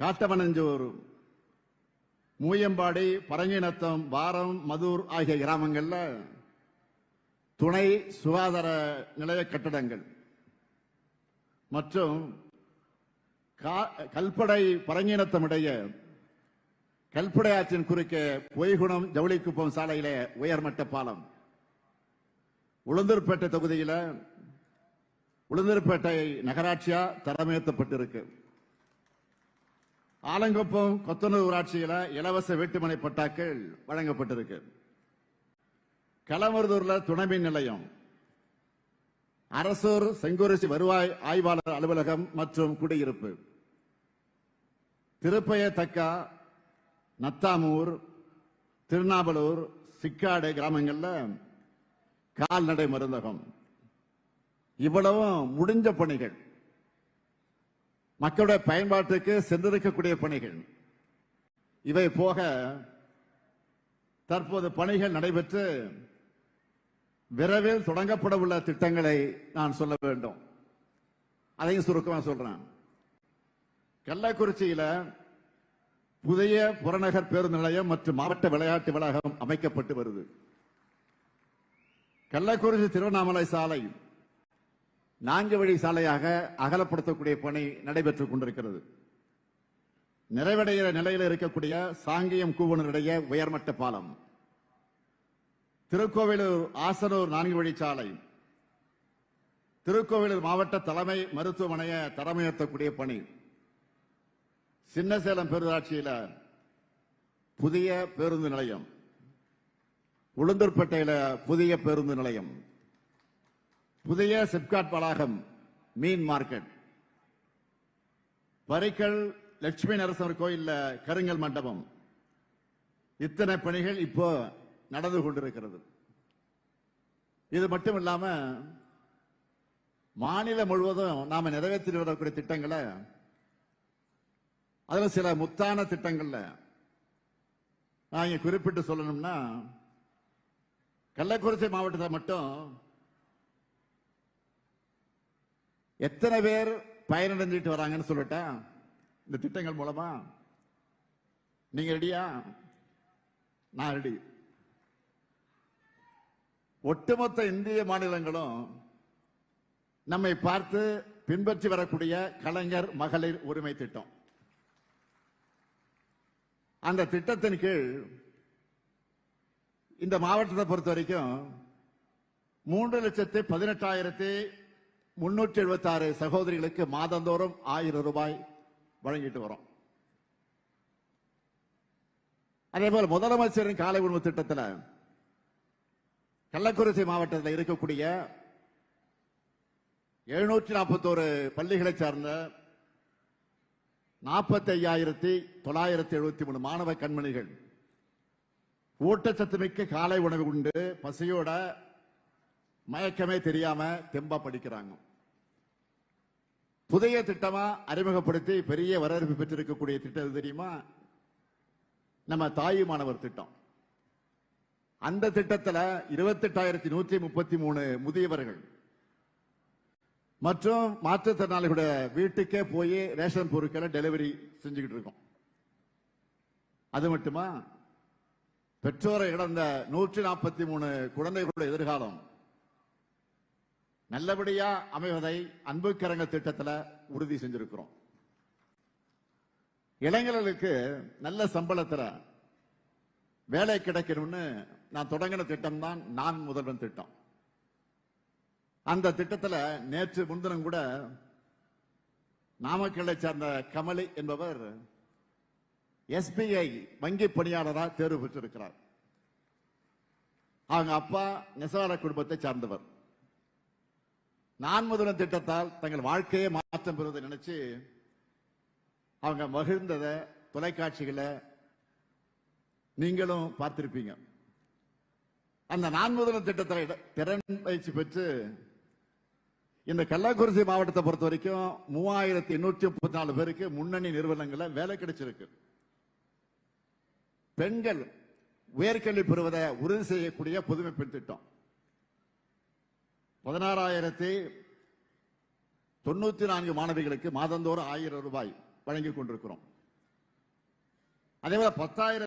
காட்டவனஞ்சூர் மூயம்பாடி பரங்கிநத்தம் வாரம் மதூர் ஆகிய கிராமங்கள்ல துணை சுகாதார நிலைய கட்டடங்கள். மற்றும் கா- கல்படை பரங்கினத்தம் இடையே கல்படை ஆற்றின் குறுக்கே பொய்குணம் ஜவுளிக்குப்பம் சாலையில உயர்மட்ட பாலம். உளுந்தூர்பேட்டை தொகுதியில் உளுந்தூர்பேட்டை நகராட்சியா தரமேற்றப்பட்டிருக்கு. ஆலங்குப்பம் கொத்தனூர் ஊராட்சியில இலவச வீட்டுமனை பட்டாக்கள் வழங்கப்பட்டிருக்கு. களமருதூர்ல துணை மின் நிலையம். அரசூர் செங்குறிச்சி வருவாய் ஆய்வாளர் அலுவலகம் மற்றும் குடியிருப்பு. திருப்பயத்தக்கா நத்தாமூர் திருநாவலூர் சிக்காடு கிராமங்களில் கால்நடை மருந்தகம். இவ்வளவும் முடிஞ்ச பணிகள். மக்களுடைய பயன்பாட்டுக்கு சென்றிருக்கக்கூடிய பணிகள். இவை போக தற்போது பணிகள் நடைபெற்று விரைவில் தொடங்கப்பட உள்ள திட்டங்களை நான் சொல்ல வேண்டும். அதையும் சுருக்கமாக சொல்றேன். கள்ளக்குறிச்சியில புதிய புறநகர் பேருந்து நிலையம் மற்றும் மாவட்ட விளையாட்டு வளாகம் அமைக்கப்பட்டு வருது. கள்ளக்குறிச்சி திருவண்ணாமலை சாலை நான்கு வழி சாலையாக அகலப்படுத்தக்கூடிய பணி நடைபெற்றுக் கொண்டிருக்கிறது. நிறைவடைகிற நிலையில் இருக்கக்கூடிய சாங்கியம் கூவனருடைய உயர்மட்ட பாலம். திருக்கோவிலூர் ஆசனூர் நான்கு வழி சாலை. திருக்கோவிலூர் மாவட்ட தலைமை மருத்துவமனையை தரமுயர்த்தக்கூடிய பணி. சின்னசேலம் பேரூராட்சியில் புதிய பேருந்து நிலையம். உளுந்தூர்பேட்டையில் புதிய பேருந்து நிலையம். புதிய சிப்காட் வளாகம் மீன் மார்க்கெட். பரிக்கல் லட்சுமி நரசிம்மர் கோயில்ல கருங்கல் மண்டபம். இத்தனை பணிகள் இப்போ நடந்து கொண்டிருக்கிறது. இது மட்டும் இல்லாம மாநிலம் முழுவதும் நாம நிறைவேற்றி வரக்கூடிய திட்டங்களை அதில் சில முத்தான திட்டங்கள்ல நான் இங்க குறிப்பிட்டு சொல்லணும்னா கள்ளக்குறிச்சி மாவட்டத்தை மட்டும் எத்தனை பேர் பயனடைஞ்சிட்டு வராங்கன்னு சொல்லிட்டேன் இந்த திட்டங்கள் மூலமா. நீங்க ரெடியா நான் ரெடி ஒட்டுமொத்த இந்திய மாநிலங்களும் நம்மை பார்த்து பின்பற்றி வரக்கூடிய கலைஞர் மகளிர் உரிமை திட்டம். அந்த திட்டத்தின் கீழ் இந்த மாவட்டத்தை பொறுத்த வரைக்கும் மூன்று லட்சத்தி பதினெட்டாயிரத்தி முன்னூற்றி எழுபத்தி ஆறு சகோதரிகளுக்கு மாதந்தோறும் ஆயிரம் ரூபாய் வழங்கிட்டு வரோம். அதே போல முதலமைச்சரின் காலை உணவு திட்டத்தில் கள்ளக்குறிச்சி மாவட்டத்தில் இருக்கக்கூடிய எழுநூற்றி நாற்பத்தோரு பள்ளிகளை சார்ந்த நாற்பத்தி ஐயாயிரத்தி தொள்ளாயிரத்தி எழுபத்தி மூணு மாணவ கண்மணிகள் ஊட்டச்சத்து மிக்க காலை உணவு உண்டு. பசியோட மயக்கமே தெரியாம தெம்பா படிக்கிறாங்க. புதிய திட்டமா அறிமுகப்படுத்தி பெரிய வரவேற்பு பெற்றிருக்கக்கூடிய திட்டம் தெரியுமா? நம்ம தாய் மாணவர் திட்டம். அந்த திட்டத்தில் இருபத்தெட்டாயிரத்தி நூற்றி முப்பத்தி மூணு முதியவர்கள் மற்றும் மாற்றுத்திறனாளிகளுடைய வீட்டுக்கே போய் ரேஷன் பொருட்களை டெலிவரி செஞ்சுக்கிட்டு இருக்கோம். அது மட்டுமா? பெற்றோரை இழந்த நூற்றி நாற்பத்தி மூணு குழந்தைகளுடைய எதிர்காலம் நல்லபடியா அமைவதை அன்புக்கரங்க திட்டத்தில் உறுதி செஞ்சிருக்கிறோம். இளைஞர்களுக்கு நல்ல சம்பளத்தில் வேலை கிடைக்கணும்னு நான் தொடங்கின திட்டம் தான் நான் முதல்வன் திட்டம். அந்த திட்டத்தில் நேற்று முன்தினம் கூட நாமக்கல்லை சார்ந்த கமலி என்பவர் எஸ்பிஐ வங்கி பணியாளராக தேர்வு பெற்றிருக்கிறார். அவங்க அப்பா நெசவார குடும்பத்தை சார்ந்தவர். நான் திட்டத்தால் தங்கள் வாழ்க்கையை மாற்றம் பெறுவதை நினைச்சு அவங்க மகிழ்ந்தத தொலைக்காட்சிகளை நீங்களும் பார்த்திருப்பீங்க. அந்த நான் முதல்வன் திட்டத்தில் திறன் பயிற்சி பெற்று இந்த கள்ளக்குறிச்சி மாவட்டத்தை பொறுத்த வரைக்கும் மூவாயிரத்தி எண்ணூற்றி முப்பத்தி நாலு பேருக்கு முன்னணி நிறுவனங்கள்ல வேலை கிடைச்சிருக்கு. பெண்கள் உயர்கல்வி பெறுவதை உறுதி செய்யக்கூடிய புதுமை பெண் திட்டம். பதினாறாயிரத்தி தொண்ணூத்தி நான்கு மாணவிகளுக்கு மாதந்தோறும் ஆயிரம் ரூபாய் வழங்கி கொண்டிருக்கிறோம். அதே போல பத்தாயிரம்